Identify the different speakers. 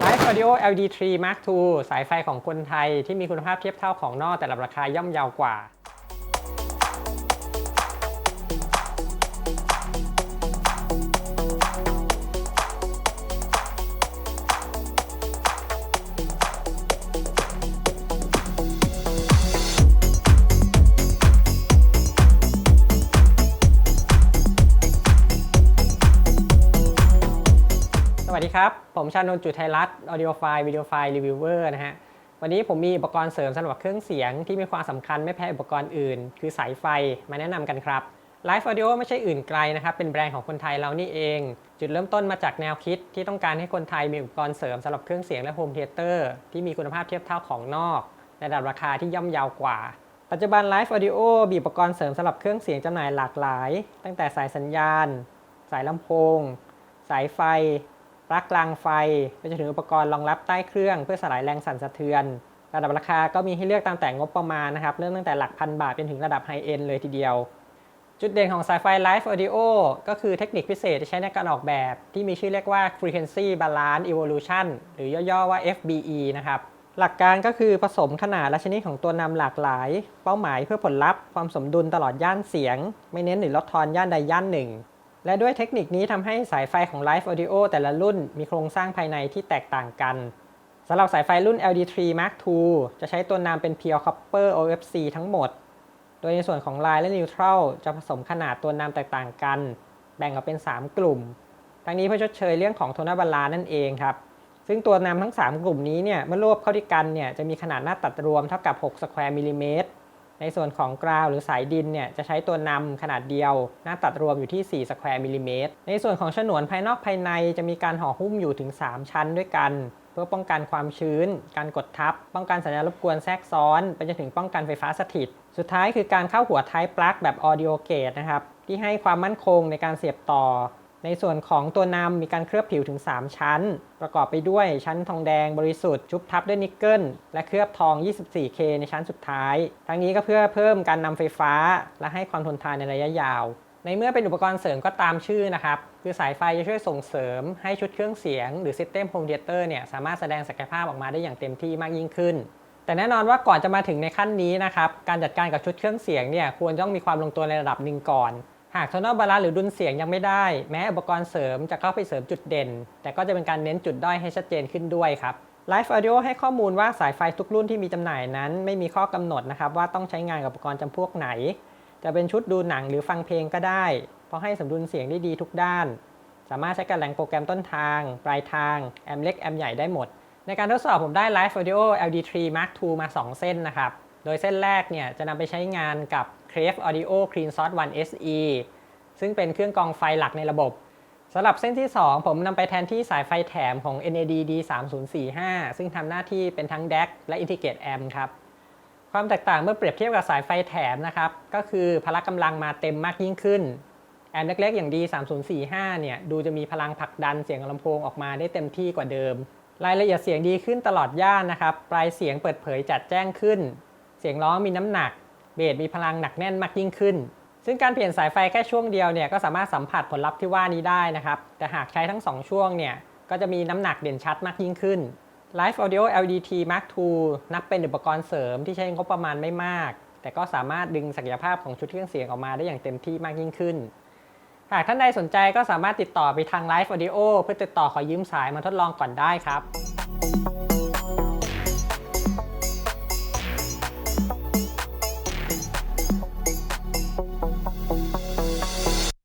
Speaker 1: Live Audio LD3 Mark II สายไฟของคนไทยที่มีคุณภาพเทียบเท่าของนอกแต่ละราคาย่อมเยาวกว่า สวัสดีครับ ผมชานนท์จุไทยรัตน์ Audio File Video File Reviewer นะฮะ วันนี้ผมมีอุปกรณ์เสริมสำหรับเครื่องเสียงที่มีความสำคัญไม่แพ้อุปกรณ์อื่น คือสายไฟมาแนะนำกันครับ Live Audio ไม่ใช่อื่นไกลนะครับ เป็นแบรนด์ของคนไทยเรานี่เอง จุดเริ่มต้นมาจากแนวคิดที่ต้องการให้คนไทยมีอุปกรณ์เสริมสำหรับเครื่องเสียงและโฮมเทเตอร์ที่มีคุณภาพเทียบเท่าของนอกในระดับราคาที่ย่อมเยาวกว่า ปัจจุบัน Live Audio มีอุปกรณ์เสริมสำหรับเครื่องเสียงจำหน่ายหลากหลาย ตั้งแต่สายสัญญาณ สายลำโพง สายไฟ ปลั๊กกลางไฟไปจนถึงอุปกรณ์รองรับใต้เครื่อง เพื่อสลายแรงสั่นสะเทือน ระดับราคาก็มีให้เลือกตามแต่งบประมาณนะครับ เริ่มตั้งแต่หลักพันบาทเป็นถึงระดับไฮเอ็นเลยทีเดียว จุดเด่นของสายไฟ Live Audio ก็คือเทคนิคพิเศษที่ใช้ในการออกแบบ ที่มีชื่อเรียกว่า Frequency Balance Evolution หรือย่อๆว่า FBE นะครับหลักการก็คือผสมขนาดและชนิดของตัวนำหลากหลาย เป้าหมายเพื่อผลลัพธ์ความสมดุลตลอดย่านเสียง ไม่เน้นหรือลดทอนย่านใดย่านหนึ่ง และด้วยเทคนิคนี้ทำให้สายไฟของ Live Audio แต่ละรุ่นมีโครงสร้างภายในที่แตกต่างกันสำหรับสายไฟรุ่น LD3 Mark II จะใช้ตัวนำเป็น Pure Copper OFC ทั้งหมด โดยในส่วนของ Line และ Neutral จะผสมขนาดตัวนำแตกต่างกัน แบ่งออกเป็น 3 กลุ่ม ทั้งนี้เพื่อชดเชยเรื่องของโทนบาลานนั่นเองครับ ซึ่งตัวนำทั้ง 3 กลุ่มนี้เนี่ยเมื่อรวบเข้าด้วยกันเนี่ยจะมีขนาดหน้าตัดรวมเท่ากับ 6 สแควร์มิลลิเมตร ในส่วนของกราวหรือสายดินเนี่ยจะใช้ตัวนำขนาดเดียว หน้าตัดรวมอยู่ที่ 4 สแควร์มิลลิเมตร ในส่วนของฉนวนภายนอกภายในจะมีการห่อหุ้มอยู่ถึง 3 ชั้นด้วยกัน เพื่อป้องกันความชื้น การกดทับ ป้องกันสัญญาณรบกวนแทรกซ้อนไปจนถึงป้องกันไฟฟ้าสถิต สุดท้ายคือการเข้าหัวท้ายปลั๊กแบบ audio gate นะครับที่ให้ความมั่นคงในการเสียบต่อ ในส่วนของตัวนำมีการเคลือบผิวถึง 3 ชั้น ประกอบไปด้วยชั้นทองแดงบริสุทธิ์ชุบทับด้วยนิกเกิลและเคลือบทอง 24K ในชั้นสุดท้าย ทั้งนี้ก็เพื่อเพิ่มการนำไฟฟ้า และให้ความทนทานในระยะยาว ในเมื่อเป็นอุปกรณ์เสริมก็ตามชื่อนะครับ คือสายไฟจะช่วยส่งเสริมให้ชุดเครื่องเสียง หรือ System Home Theater เนี่ยสามารถแสดงศักยภาพออกมาได้อย่างเต็มที่มากยิ่งขึ้นแต่แน่นอนว่าก่อนจะมาถึงในขั้นนี้นะครับ การจัดการกับชุดเครื่องเสียงเนี่ยควรต้องมีความลงตัวในระดับหนึ่งก่อน หากโทน a l บาลานหรือดุลเสียงยังไม่ได้ แม้อุปกรณ์เสริมจะเข้าไปเสริมจุดเด่น แต่ก็จะเป็นการเน้นจุดด้อยให้ชัดเจนขึ้นด้วยครับ Live Audio ให้ข้อมูลว่าสายไฟทุกรุ่นที่มีจำหน่ายนั้น ไม่มีข้อกำหนดนะครับว่าต้องใช้งานกับอุปกรณ์จำพวกไหน จะเป็นชุดดูหนังหรือฟังเพลงก็ได้ เพราะให้สมดุลเสียงได้ดีทุกด้าน สามารถใช้กับแหล่งโปรแกรมต้นทาง ปลายทาง แอมเล็กแอมใหญ่ได้หมด ในการทดสอบผมได้ Live Audio LD3 Mark II มา 2 เส้นนะครับ โดยเส้นแรกเนี่ยจะนำไปใช้งานกับ Crave Audio Clean Source 1 SE ซึ่งเป็นเครื่องกรองไฟหลักในระบบสำหรับเส้นที่ 2 ผมนำไปแทนที่สายไฟแถมของ NAD D3045 ซึ่งทำหน้าที่เป็นทั้ง DAC และ Integrate Amp ครับ ความแตกต่างเมื่อเปรียบเทียบกับสายไฟแถมนะครับ ก็คือพละกำลังมาเต็มมากยิ่งขึ้น แอมป์เล็กๆ อย่าง D3045 เนี่ย ดูจะมีพลังผลักดันเสียงลำโพงออกมาได้เต็มที่กว่าเดิม รายละเอียดเสียงดีขึ้นตลอดย่านนะครับ ปลายเสียงเปิดเผยจัดแจ้งขึ้น เสียงร้องมีน้ำหนัก เบสมีพลังหนักแน่นมากยิ่งขึ้น ซึ่งการเปลี่ยนสายไฟแค่ช่วงเดียวเนี่ยก็สามารถสัมผัสผลลัพธ์ที่ว่านี้ได้นะครับ แต่หากใช้ทั้ง 2 ช่วงเนี่ยก็จะมีน้ำหนักเด่นชัดมากยิ่งขึ้น Live Audio LDT Mark II นับเป็นอุปกรณ์เสริมที่ใช้งบประมาณไม่มาก แต่ก็สามารถดึงศักยภาพของชุดเครื่องเสียงออกมาได้อย่างเต็มที่มากยิ่งขึ้น หากท่านใดสนใจก็สามารถติดต่อไปทาง Live Audio เพื่อติดต่อขอยืมสายมาทดลองก่อนได้ครับ